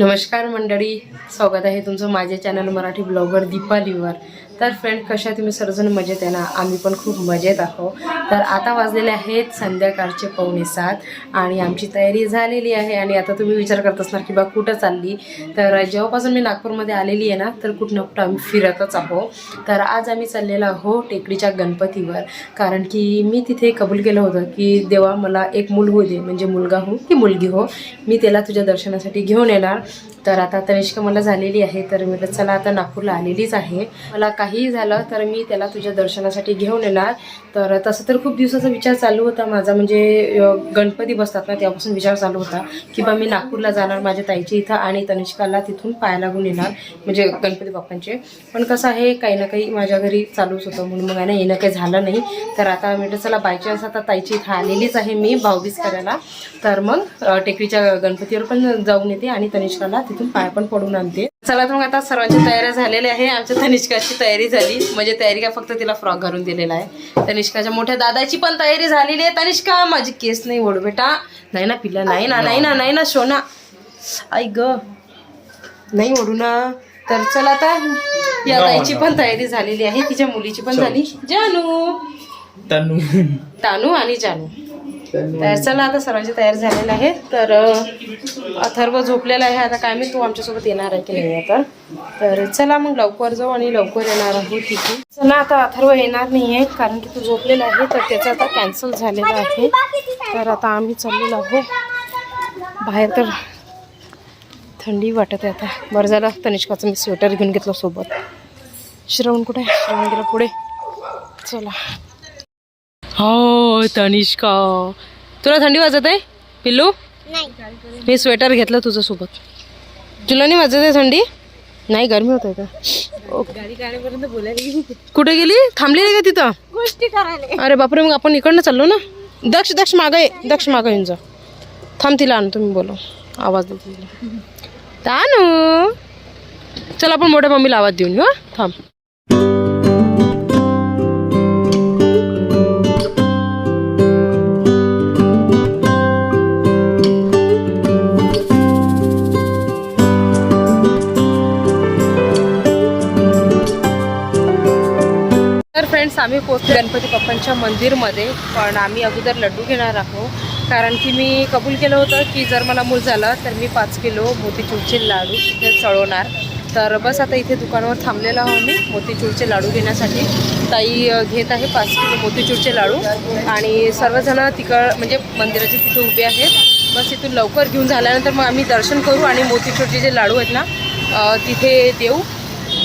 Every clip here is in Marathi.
नमस्कार मंडळी स्वागत आहे तुमचं माझ्या चॅनल मराठी ब्लॉगर दीपालीवर तर फ्रेंड कशा तुम्ही? सर्वजण मजेत आहे ना? आम्ही पण खूप मजेत आहोत. तर आता वाजलेले आहेत संध्याकाळचे पावणे सात आणि आमची तयारी झालेली आहे आणि आता तुम्ही विचार करत असणार की बा कुठं चालली? तर जेव्हापासून मी नागपूरमध्ये आलेली आहे ना तर कुठं कुठं आम्ही फिरतच आहो तर आज आम्ही चाललेलो आहो टेकडीच्या गणपतीवर. कारण की मी तिथे कबूल केलं होतं की देवा मला एक मुलगू दे. म्हणजे मुलगा हो की मुलगी हो. मी त्याला तुझ्या दर्शनासाठी घेऊन येणार. तर आता तनिष्का मला झालेली आहे तर मी म्हटलं, चला आता नागपूरला आलेलीच आहे. मला काहीही झालं तर मी त्याला तुझ्या दर्शनासाठी घेऊन येणार. तर तसं तर खूप दिवसाचा विचार चालू होता माझा म्हणजे गणपती बसतात ना तेव्हापासून विचार चालू होता की बा मी नागपूरला जाणार माझ्या ताईच्या इथं आणि तनिष्काला तिथून पाया लागून येणार म्हणजे गणपती बाप्पांचे. पण कसं आहे काही ना काही माझ्या घरी चालूच होतं म्हणून मग आहे येणं काही झालं नाही. तर आता म्हटलं चला बाय चान्स आता ताईची इथं आलेलीच आहे मी भाऊबीज करायला. तर मग टेकडीच्या गणपतीवर पण जाऊन येते आणि तनिष्काला तिथून पाय पण पडून आणते. चला तर मग आता सर्वांच्या तयाऱ्या झालेल्या आहे. आमच्या तनिष्काची तयारी झाली. म्हणजे तयारी काय फक्त तिला फ्रॉक घालून दिलेला आहे. तनिष्काच्या मोठ्या दादाची पण तयारी झालेली आहे. तनिष्का माझी केस नाही ओढ बेटा. नाही ना पिल्ला नाही ना नाही ना नाही ना सोना. आई ग नाही ओढू ना. तर चला आता या ताईची पण तयारी झालेली आहे. तिच्या मुलीची पण झाली. जानू. तनु. तानू आणि जानू. तर चला आता सर्वांची तयार झालेलं आहे तर अथर्व झोपलेला आहे. आता काय मी तू आमच्यासोबत येणार आहे की नाही आता? तर चला मग लवकर जाऊ आणि लवकर येणार आहोत तिथे चला आता अथर्व येणार नाही आहे कारण की तू झोपलेला आहे तर त्याचं आता कॅन्सल झालेलं आहे. तर आता आम्ही चाललेलो आहोत. बाहेर तर थंडी वाटत आहे आता. बरं झालं तनिष्काचं मी स्वेटर घेऊन घेतलं सोबत. श्रवण कुठे? आहे? श्रवण गेला पुढे. चला. हो. तनिष्का. तुला थंडी वाजत आहे? पिल्लू? मी स्वेटर घेतलं तुझं सोबत तुला नाही वाजत आहे थंडी? नाही गरमी होत आहे का? ओके. कुठे गेली? थांबलेली का तिथं? गोष्टी करायला. अरे बापरे मग आपण इकडनं चाललो ना? दक्ष दक्ष मागं ये दक्ष मागं येऊन जा. थांब तिला आणू तुम्ही बोलो आवाज देते तिला. तानू. चल आपण मोठ्या मम्मीला आवाज देऊन येऊ हं? थांब. फ्रेंड्स आम्ही पोचतो गणपती बाप्पांच्या मंदिरमध्ये पण आम्ही अगोदर लड्डू घेणार आहोत. कारण की मी कबूल केलं होतं की जर मला मूल झालं तर मी पाच किलो मोतीचूरचे लाडू इथे चळवणार तर बस आता इथे दुकानावर थांबलेलो आहो मी मोतीचूरचे लाडू घेण्यासाठी. ताई घेत आहे पाच किलो मोतीचूरचे लाडू. आणि सर्वजण तिकड म्हणजे मंदिराचे तिथे उभे आहेत. बस इथून लवकर घेऊन झाल्यानंतर मग आम्ही दर्शन करू आणि मोतीचूरचे जे लाडू आहेत ना तिथे देऊ.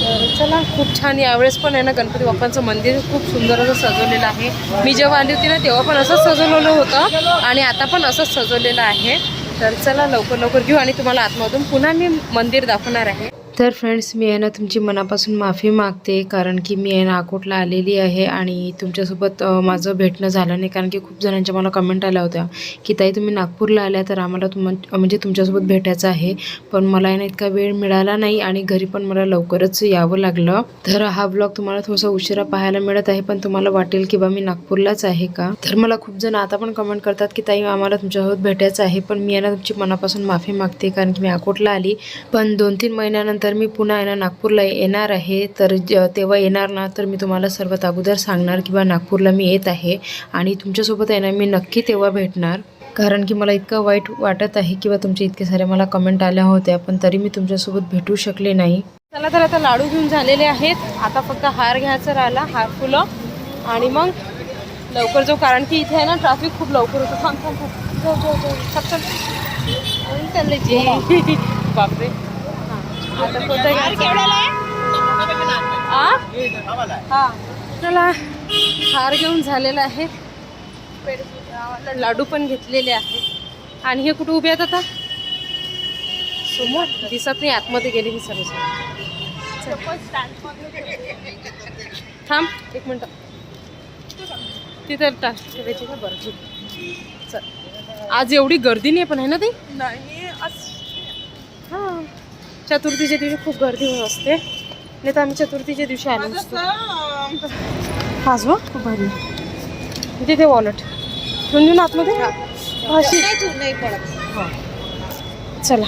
तर चला खूप छान. यावेळेस पण आहे ना गणपती बाप्पांचं मंदिर खूप सुंदर असं सजवलेलं आहे. मी जेव्हा आली होती ना तेव्हा पण असंच सजवलेलं होतं. आणि आता पण असंच सजवलेलं आहे. तर चला लवकर लवकर घेऊ आणि तुम्हाला आतमधून पुन्हा मी मंदिर दाखवणार आहे. तर फ्रेंड्स मी आहे ना तुमची मनापासून माफी मागते कारण की मी आहे ना अकोटला आलेली आहे आणि तुमच्यासोबत माझं भेटणं झालं नाही. कारण की खूप जणांच्या मला कमेंट आल्या होत्या की ताई तुम्ही नागपूरला आल्या तर आम्हाला तुम म्हणजे तुमच्यासोबत भेटायचं आहे पण मला आहे ना इतका वेळ मिळाला नाही आणि घरी पण मला लवकरच यावं लागलं. तर हा ब्लॉग तुम्हाला थोडासा उशिरा पाहायला मिळत आहे पण तुम्हाला वाटेल की बा मी नागपूरलाच आहे का? तर मला खूप जण आता पण कमेंट करतात की ताई आम्हाला तुमच्यासोबत भेटायचं आहे पण मी आहे ना तुमची मनापासून माफी मागते कारण की मी अकोटला आली. पण दोन तीन महिन्यानंतर मी पुन्हा आहे ना नागपूरला येणार आहे तर ज- तेव्हा येणार ना तर मी तुम्हाला सर्वात अगोदर सांगणार किंवा नागपूरला मी येत आहे आणि तुमच्यासोबत आहे ना मी नक्की तेव्हा भेटणार. कारण की मला इतकं वाईट वाटत आहे किंवा तुमचे इतके सारे मला कमेंट आल्या होत्या पण तरी मी तुमच्यासोबत भेटू शकले नाही. चला तर आता लाडू घेऊन झालेले आहेत. आता फक्त हार घ्यायचा राहिला हार फुलं. आणि मग लवकर जाऊ कारण की इथे आहे ना ट्रॅफिक खूप लवकर होतं. थांब थांब थांब. जाऊ जाऊ जाऊ. बापरे. आता? हा? चला हार घेऊन झालेला आहे. लाडू पण घेतलेले आहेत आणि हे कुठे उभे आहेत आता? समोर. दिसत नाही आतमध्ये गेले मी सर्व थांब एक मिनटं. तिथं बरं ठीक. चल. आज एवढी गर्दी नाही पण आहे ना ती? हां. चतुर्थीच्या दिवशी खूप गर्दी होत असते. नाही तर आम्ही चतुर्थीच्या दिवशी आलो नसतो हाच वा खूप भारी. तिथे वॉलेट घेऊन घेऊन आतमध्ये? नाही पडत. चला.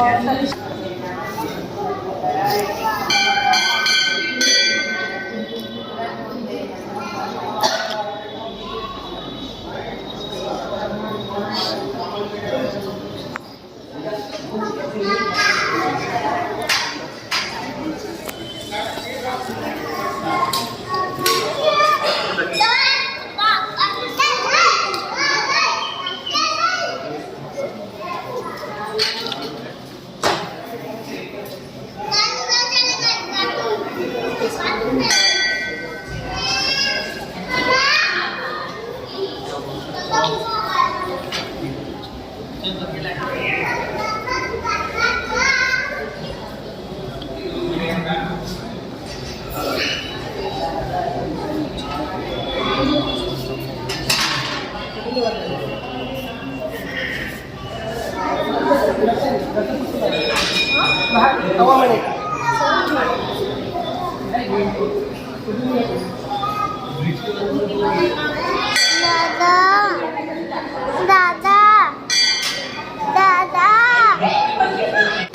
Ja, Genau.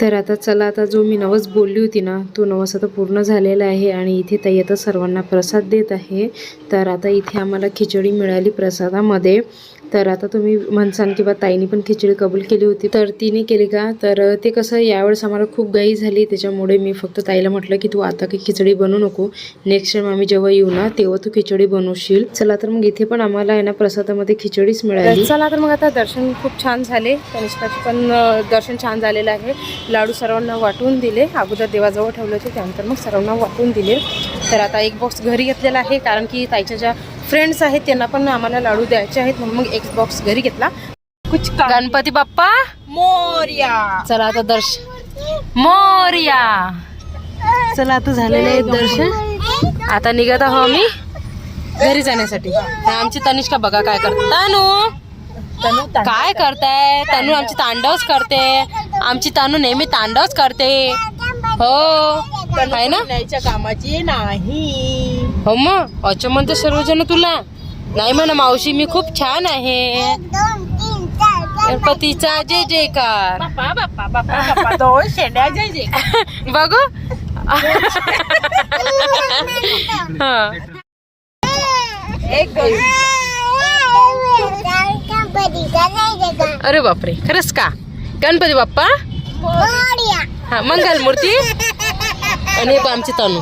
तर आता चला आता जो मी नवस बोलली होती ना तो नवस आता पूर्ण झालेला आहे आणि इथे ताई आता सर्वांना प्रसाद देत आहे. तर आता इथे आम्हाला खिचडी मिळाली प्रसादामध्ये. तर आता तुम्ही म्हणसान किंवा ताईने पण खिचडी कबूल केली होती. तर तिने केली का? तर ते कसं यावेळेस आम्हाला खूप घाई झाली. त्याच्यामुळे मी फक्त ताईला म्हटलं की तू आता काही खिचडी बनवू नको. नेक्स्ट टाइम आम्ही जेव्हा येऊ ना तेव्हा तू खिचडी बनवशील. चला तर मग इथे पण आम्हाला आहे ना प्रसादामध्ये खिचडीच मिळाली. चला तर मग आता दर्शन खूप छान झाले. कनिष्ठाचे पण दर्शन छान झालेलं आहे. लाडू सर्वांना वाटून दिले. अगोदर देवाजवळ ठेवले होते त्यानंतर मग सर्वांना वाटून दिले. तर आता एक बॉक्स घरी घेतलेला आहे कारण की ताईच्या ज्या फ्रेंड्स आहेत त्यांना पण आम्हाला लाडू द्यायचे आहेत म्हणून मग एक बॉक्स घरी घेतला. कुछ गणपती बाप्पा? मोर्या. चला आता दर्शन मोर्या. चला आता झालेलं आहे दर्शन. आता निघत आहो आम्ही. घरी जाण्यासाठी. आमची तनिष्का बघा काय करते. तानू! काय करताय? तनू आमची तांडवच करते. आमची तानू नेहमी तांडवच करते. हो. ना? कामाची नाही. हो मग म्हणते सर्वजण तुला. नाही म्हणा मावशी मी खूप छान आहे. पाच गणपतीचा जय जयकार. दोन शेंड्या जय जय. बघू. हा. एक दोन. गणपतीचा नाही का अरे बापरे खरंच का? गणपती बाप्पा? मोरया. हा मंगल मूर्ती. आणि हे आमची तनू.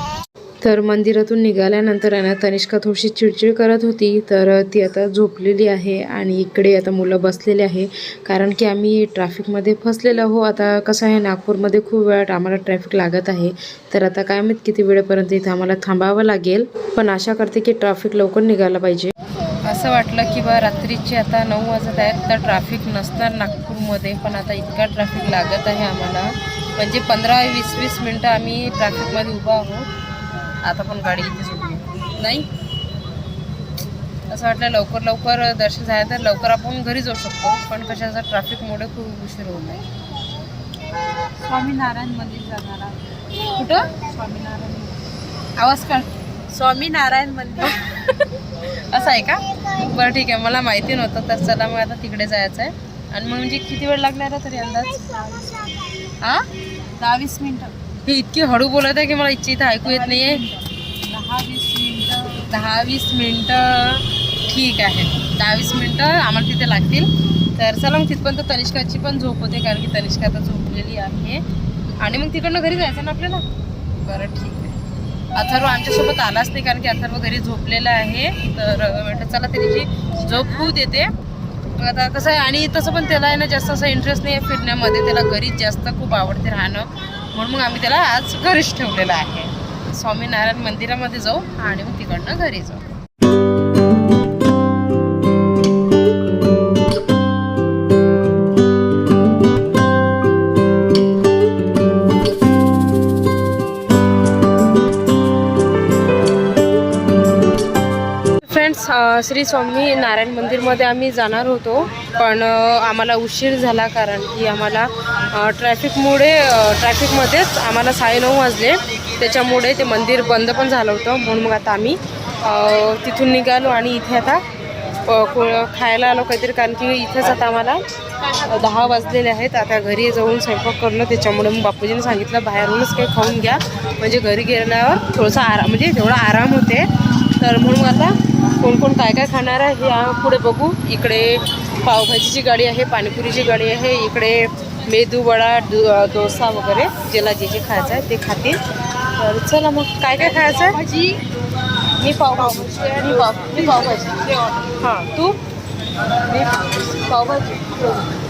तर मंदिरातून निघाल्यानंतर आहे ना तनिष्का थोडीशी चिडचिड करत होती. तर ती आता झोपलेली आहे आणि इकडे आता मुलं बसलेले आहे. कारण की आम्ही ट्रॅफिकमध्ये फसलेलो हो आता कसं आहे नागपूरमध्ये खूप वेळात आम्हाला ट्रॅफिक लागत आहे. तर आता काय माहीत किती वेळेपर्यंत इथं आम्हाला थांबावं लागेल. पण आशा करते की ट्रॅफिक लवकर निघायला पाहिजे. असं वाटलं की बा रात्रीचे आता नऊ वाजत आहेत. तर ट्रॅफिक नसणार नागपूरमध्ये पण आता इतका ट्रॅफिक लागत आहे आम्हाला. म्हणजे पंधरा वीस वीस मिनटं आम्ही ट्रॅफिकमध्ये उभा आहोत. आता पण गाडी इथेच उभी आहे. नाही? असं वाटलं लवकर लवकर दर्शन झालं तर लवकर आपण घरी जाऊ शकतो पण कशाचा ट्रॅफिकमुळे खूप उशीर होत आहे स्वामीनारायण मंदिर जाणार. कुठं? स्वामीनारायण आवाज काढ. स्वामीनारायण मंदिर. असं आहे का? बरं ठीक आहे मला माहिती नव्हतं तर चला मग आता तिकडे जायचं आहे आणि मग म्हणजे किती वेळ लागणार आहे तरी अंदाज? हा दहा वीस मिनिटं. ही इतकी हळू बोलत आहे की मला इच्छा इथं ऐकू येत नाहीये. दहा वीस मिनटं दहा वीस मिनटं ठीक आहे. दहा वीस मिनटं आम्हाला तिथे लागतील. तर चला मग तिथपर्यंत तनिष्काची पण झोप होते कारण की तनिष्का आता झोपलेली आहे. आणि मग तिकडनं घरी जायचं ना आपल्याला? बरं ठीक आहे. अथर्व आमच्यासोबत आलाच नाही कारण की अथर्व घरी झोपलेला आहे. तर म्हटलं चला त्याची झोप होऊ देते. मग आता कसं आहे आणि तसं पण त्याला आहे ना जास्त असं इंटरेस्ट नाही आहे फिरण्यामध्ये. त्याला घरीच जास्त खूप आवडते राहणं. म्हणून मग आम्ही त्याला आज घरीच ठेवलेलं आहे. स्वामीनारायण मंदिरामध्ये जाऊ आणि मग तिकडनं घरी जाऊ. श्री स्वामी नारायण मंदिरमध्ये आम्ही जाणार होतो पण आम्हाला उशीर झाला कारण की आम्हाला ट्रॅफिकमुळे ट्रॅफिकमध्येच आम्हाला साडेनऊ वाजले. त्याच्यामुळे ते मंदिर बंद पण झालं होतं. म्हणून मग आता आम्ही तिथून निघालो आणि इथे आता को- खायला आलो काहीतरी. कारण की इथेच आता आम्हाला दहा वाजलेले आहेत. आता घरी जाऊन स्वयंपाक करणं त्याच्यामुळे मग बापूजीने सांगितलं बाहेरूनच काही खाऊन घ्या. म्हणजे घरी गेल्यावर थोडासा आराम म्हणजे तेवढा आराम होते. तर म्हणून आता कोण कोण काय काय खाणार आहे हे पुढे बघू. इकडे पावभाजीची गाडी आहे पाणीपुरीची गाडी आहे इकडे मेदू वडा डोसा वगैरे ज्याला जे जे खायचं आहे ते खातील. तर चला मग काय काय खायचं आहे? भाजी मी पावभाजी आणि पाव मी पावभाजी. हां तू? मी पावभाजी.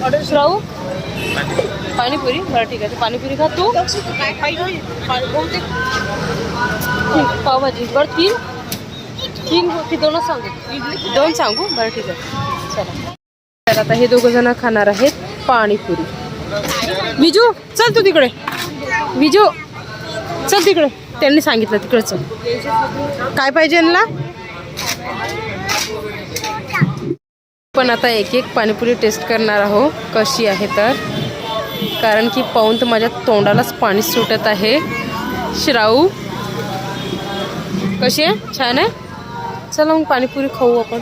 ऑर्डर राहू? पाणीपुरी? बरं ठीक आहे. पाणीपुरी खा. तू? काय पाहिजे पावभाजी. बरं तीन? तीन की दोनच सांगू. दोन सांगू? बरं ठीक आहे. चला. तर आता हे दोघं जण खाणार आहेत पाणीपुरी. विजू चल तू तिकडे. विजू चल तिकडे. त्यांनी सांगितलं तिकडे चल. काय पाहिजे यांना? पण आता एक एक पाणीपुरी टेस्ट करणार आहो कशी आहे तर? कारण की पाहून तर माझ्या तोंडालाच पाणी सुटत आहे. श्राऊ. कशी आहे? छान आहे? चला मग पाणीपुरी खाऊ आपण.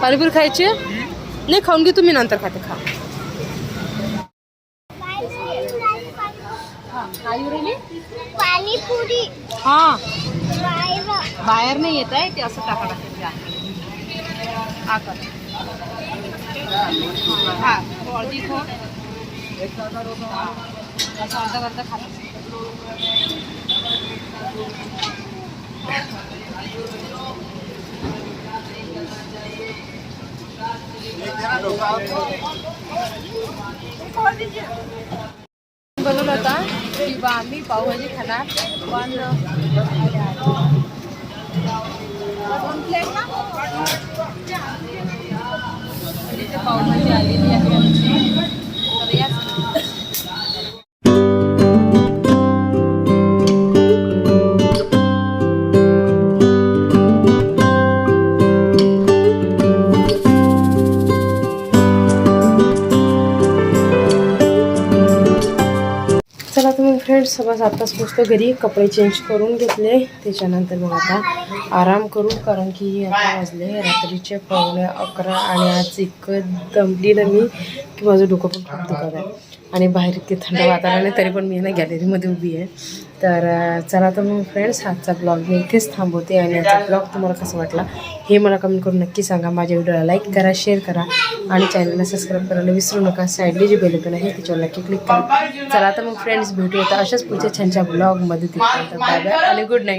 पाणीपुरी खायची? नाही खाऊन घे तुम्ही नंतर खाते खा. पाणीपुरी. हां बाहेर. नाही येत आहे ते असं टाका लागते आकार हा हळदी खो असं अर्धा अर्धा खात बनवलं होता. की बा आम्ही पावभाजी खाणार. पण म्हणजे पावभाजी आलेली आहे आमची. तर बस आत्ताच पोचतो घरी कपडे चेंज करून घेतले. त्याच्यानंतर मग आता आराम करू कारण की आता वाजले रात्रीचे पावणे अकरा आणि आज इतकं दमली ना मी की माझं डोकं पण खूप दुखत आहे आणि बाहेर इतके थंड वातावरण आहे तरी पण मी ना गॅलरीमध्ये उभी आहे. तर चला तर मग फ्रेंड्स आजचा ब्लॉग मी इथेच थांबवते आणि आजचा ब्लॉग तुम्हाला कसा वाटला हे मला कमेंट करून नक्की सांगा. माझ्या व्हिडिओला लाईक करा शेअर करा आणि चॅनलला सबस्क्राईब करायला विसरू नका. साईडली जे बेल आहे त्याच्यावर नक्की क्लिक करा. चला तर मग फ्रेंड्स भेटू आता अशाच पुढच्या छानच्या ब्लॉगमध्ये तिथे बाय बाय आणि गुड नाईट